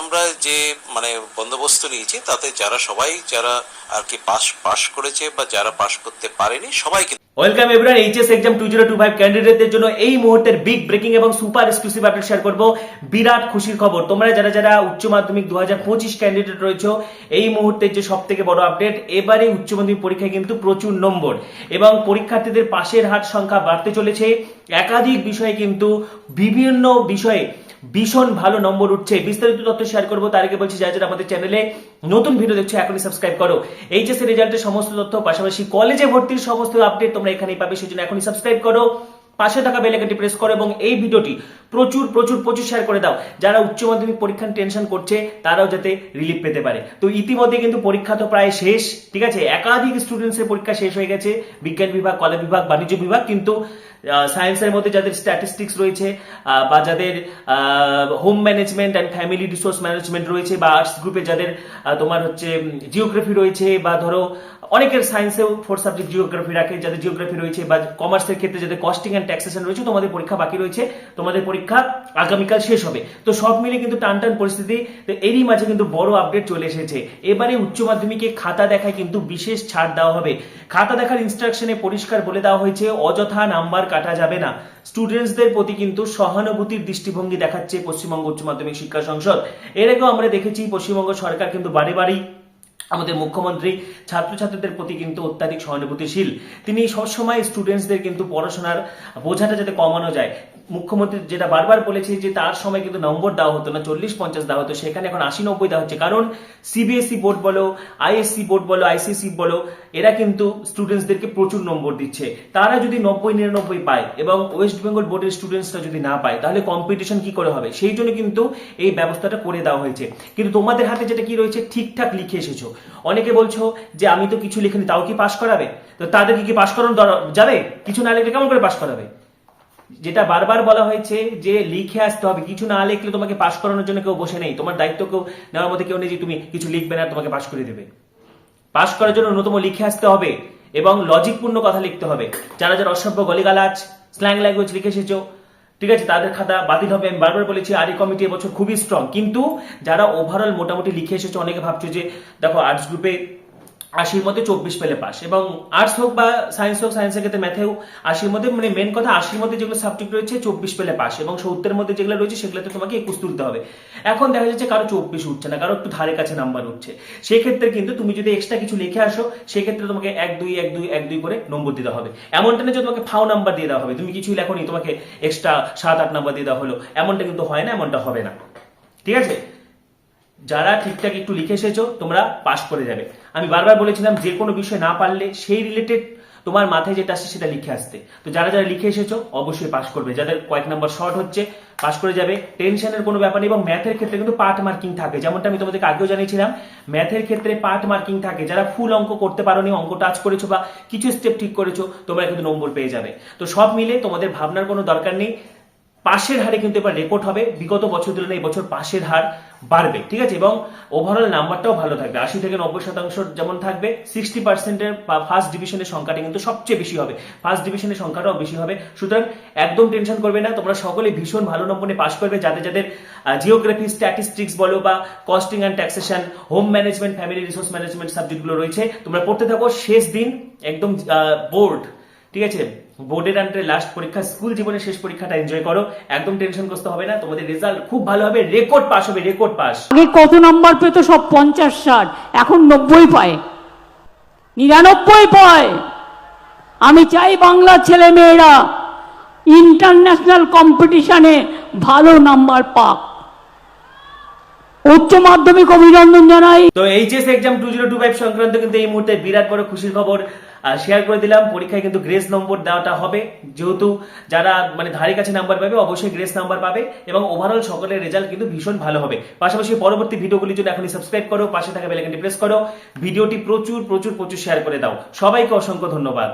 আমরা যে মানে বন্দোবস্ত নিয়েছি, তাতে যারা সবাই, যারা আর কি পাস পাস করেছে বা যারা পাস করতে পারেনি, সবাই welcome everyone, HS exam two zero two five ক্যান্ডিডেটদের জন্য এই মুহূর্তের বিগ ব্রেকিং এবং সুপার এক্সক্লুসিভ আপডেট শেয়ার করব। বিরাট খুশির খবর। তোমরা যারা যারা উচ্চ মাধ্যমিক দু হাজার পঁচিশ ক্যান্ডিডেট রয়েছে, এই মুহূর্তের যে সব থেকে বড় আপডেট এবারে উচ্চ মাধ্যমিক পরীক্ষায় কিন্তু প্রচুর নম্বর এবং পরীক্ষার্থীদের পাশের হার সংখ্যা বাড়তে চলেছে। একাধিক বিষয়ে কিন্তু বিভিন্ন বিষয়ে ভীষণ ভালো নম্বর উঠছে। বিস্তারিত তথ্য শেয়ার করব, তার আগে বলছি, যারা আমাদের চ্যানেলে নতুন ভিডিও দেখছ, এখনই সাবস্ক্রাইব করো। এইচএসসি রেজাল্টের সমস্ত তথ্য, পাশাপাশি কলেজে ভর্তির সমস্ত আপডেট তোমরা এখানেই পাবে, সেজন্য এখনই সাবস্ক্রাইব করো। পাশে থাকা বেল আইকনটি প্রেস করো এবং এই ভিডিওটি প্রচুর প্রচুর প্রচুর শেয়ার করে দাও। যারা উচ্চ মাধ্যমিক পরীক্ষার টেনশন করছে, তারাও যাতে রিলিফ পেতে পারে। তো ইতিমধ্যে কিন্তু পরীক্ষা তো প্রায় শেষ, ঠিক আছে? একাধিক স্টুডেন্টসের পরীক্ষা শেষ হয়ে গেছে, বিজ্ঞান বিভাগ, কলা বিভাগ, বাণিজ্য বিভাগ, কিন্তু সায়েন্সের মধ্যে যাদের স্ট্যাটিস্টিক্স রয়েছে বা যাদের home management and family resource management রয়েছে, বা আর্টস গ্রুপে যাদের তোমার হচ্ছে জিওগ্রাফি রয়েছে, বা ধরো, অনেকের সায়েন্সেও ফোর সাবজেক্ট জিওগ্রাফি রাখে, যাদের জিওগ্রাফি রয়েছে, বা কমার্সের ক্ষেত্রে যাদের কস্টিং অ্যান্ড ট্যাক্সেশন রয়েছে, তোমাদের পরীক্ষা বাকি রয়েছে, তোমাদের পরীক্ষা আগামীকাল শেষ হবে। তো সব মিলে কিন্তু টান টান পরিস্থিতি, তো এরই মাঝে কিন্তু বড় আপডেট চলে এসেছে। এবারে উচ্চ মাধ্যমিকে খাতা দেখায় কিন্তু বিশেষ ছাড় দেওয়া হবে। খাতা দেখার ইনস্ট্রাকশনে পরিষ্কার বলে দেওয়া হয়েছে, অযথা নাম্বার কাটা যাবে না। স্টুডেন্টসদের প্রতি কিন্তু সহানুভূতির দৃষ্টিভঙ্গি দেখাচ্ছে পশ্চিমবঙ্গ উচ্চ মাধ্যমিক শিক্ষা সংসদ। এর আগেও আমরা দেখেছি, পশ্চিমবঙ্গ সরকার কিন্তু বাড়ি বাড়ি আমাদের মুখ্যমন্ত্রী ছাত্রছাত্রীদের প্রতি কিন্তু অত্যাধিক সহানুভূতিশীল। তিনি সবসময় স্টুডেন্টসদের কিন্তু পড়াশোনার বোঝাটা যাতে কমানো যায়। মুখ্যমন্ত্রী যেটা বারবার বলেছে যে তার সময় কিন্তু নম্বর দেওয়া হতো না, চল্লিশ পঞ্চাশ দেওয়া হতো, সেখানে এখন আশি নব্বই দেওয়া হচ্ছে। কারণ সিবিএসই বোর্ড বলো, আইএসসি বোর্ড বলো, আইসিসি বলো, এরা কিন্তু স্টুডেন্টসদেরকে প্রচুর নম্বর দিচ্ছে। তারা যদি নব্বই, নিরানব্বই পায় এবং ওয়েস্ট বেঙ্গল বোর্ডের স্টুডেন্টসরা যদি না পায়, তাহলে কম্পিটিশন কি করে হবে? সেই জন্য কিন্তু এই ব্যবস্থাটা করে দেওয়া হয়েছে। কিন্তু তোমাদের হাতে যেটা কি রয়েছে, ঠিকঠাক লিখে এসেছ। অনেকে বলছো যে, আমি তো কিছু লিখিনি, তাও কি পাশ করাবে? তো তাদেরকে কি পাশ করানো যাবে? কিছু না লিখলে কেমন করে পাশ করাবে? যেটা বারবার বলা হয়েছে যে লিখে আসতে হবে, কিছু না লিখলে তোমাকে পাশ করানোর জন্য কেউ বসে নেই। তোমার দায়িত্ব কেউ নেওয়ার মধ্যে কেউ নেই যে তুমি কিছু লিখবে না, তোমাকে পাশ করে দেবে। পাশ করার জন্য ন্যূনতম লিখে আসতে হবে এবং লজিকপূর্ণ কথা লিখতে হবে। যারা যারা অসভ্য গলিগালাজ স্ল্যাং ল্যাঙ্গুয়েজ লিখে এসেছ, ঠিক আছে, তাদের খাতা বাতিল হবে। আমি বারবার বলেছি আরি কমিটি এবছর খুবই স্ট্রং কিন্তু যারা ওভারঅল মোটামুটি লিখে এসেছ, অনেকে ভাবছ যে, দেখো আর্টস গ্রুপে আশির মধ্যে চব্বিশ পেলে পাস। এবং আর্টস হোক বা সায়েন্স হোক সায়েন্সের ক্ষেত্রে ম্যাথেও আশির মধ্যে মানে মেন কথা আশির মধ্যে যেগুলো সাবজেক্ট রয়েছে, চব্বিশ পেলে পাস। এবং সত্তরের মধ্যে যেগুলো রয়েছে, সেগুলোতে তোমাকে একুশ তুলতে হবে। এখন দেখা যাচ্ছে কারও চব্বিশ উঠছে না, কারও একটু ধারে কাছে নাম্বার উঠছে। সেক্ষেত্রে কিন্তু তুমি যদি এক্সট্রা কিছু লিখে আসো, সেক্ষেত্রে তোমাকে এক, দুই এক দুই এক, দুই করে নম্বর দিতে হবে। এমনটা না যে তোমাকে ফাও নাম্বার দিয়ে দেওয়া হবে। তুমি কিছুই লেখোনি, তোমাকে এক্সট্রা সাত, আট নাম্বার দিয়ে দেওয়া হলো। এমনটা কিন্তু হয় না, এমনটা হবে না। ঠিক আছে? যারা ঠিকঠাক একটু লিখে এসেছ, তোমরা পাশ করে যাবে। আমি বারবার বলেছিলাম, যে কোনো বিষয় না পারলে সেই রিলেটেড তোমার মাথায় যেটা আসছে সেটা লিখে আসতে। তো যারা যারা লিখে এসেছ, অবশ্যই পাশ করবে। যাদের কয়েক নাম্বার শর্ট হচ্ছে পাশ করে যাবে। টেনশনের কোনো ব্যাপার নেই এবং ম্যাথের ক্ষেত্রে কিন্তু পার্ট মার্কিং থাকে। যেমনটা আমি তোমাদেরকে আগেও জানিয়েছিলাম ম্যাথের ক্ষেত্রে পার্ট মার্কিং থাকে। যারা ফুল অঙ্ক করতে পারো নি অঙ্ক টাচ করেছ বা কিছু স্টেপ ঠিক করেছ, তোমরা কিন্তু নম্বর পেয়ে যাবে। তো সব মিলে তোমাদের ভাবনার কোনো দরকার নেই। পাশের হারে কিন্তু এবার রেকর্ড হবে। বিগত বছর তুলনায় এই বছর পাশের হার বাড়বে, ঠিক আছে? এবং ওভারঅল নাম্বারটাও ভালো থাকবে। আশি থেকে নব্বই শতাংশ যেমন থাকবে সিক্সটি পার্সেন্টের ফার্স্ট ডিভিশনের সংখ্যাটা কিন্তু সবচেয়ে বেশি হবে। ফার্স্ট ডিভিশনের সংখ্যাটাও বেশি হবে। সুতরাং একদম টেনশন করবে না। তোমরা সকলে ভীষণ ভালো নম্বর পাশ করবে। যাদের যাদের জিওগ্রাফি স্ট্যাটিস্টিক্স বলো বা costing and taxation home management family resource management সাবজেক্টগুলো রয়েছে, তোমরা পড়তে থাকো। শেষ দিন একদম বোর্ড ঠিক আছে? বোর্ডের আন্ডারে লাস্ট পরীক্ষা স্কুল জীবনের শেষ পরীক্ষাটা এনজয় করো। একদম টেনশন করতে হবে না, তোমাদের রেজাল্ট খুব ভালো হবে রেকর্ড পাস হবে রেকর্ড পাস আগে কত নাম্বার পেত? সব পঞ্চাশ, ষাট, এখন নব্বই পায়। নিরানব্বই পায়। আমি চাই বাংলার ছেলে মেয়েরা ইন্টারন্যাশনাল কম্পিটিশনে ভালো নাম্বার পাক। উচ্চ মাধ্যমিক অভিনন্দন জানাই। তো HS exam two zero two five সংক্রান্ত কিন্তু এই মুহূর্তে বিরাট বড় খুশির খবর শেয়ার করে দিলাম। পরীক্ষায় কিন্তু গ্রেস নম্বর দেওয়াটা হবে। যেহেতু যারা মানে ধারে কাছে নাম্বার পাবে, অবশ্যই গ্রেস নাম্বার পাবে এবং ওভারঅল সকলের রেজাল্ট কিন্তু ভীষণ ভালো হবে। পাশাপাশি পরবর্তী ভিডিওগুলির জন্য এখনই সাবস্ক্রাইব করো, পাশে থাকা বেলাইকনটি প্রেস করো। ভিডিওটি প্রচুর প্রচুর প্রচুর শেয়ার করে দাও। সবাইকে অসংখ্য ধন্যবাদ।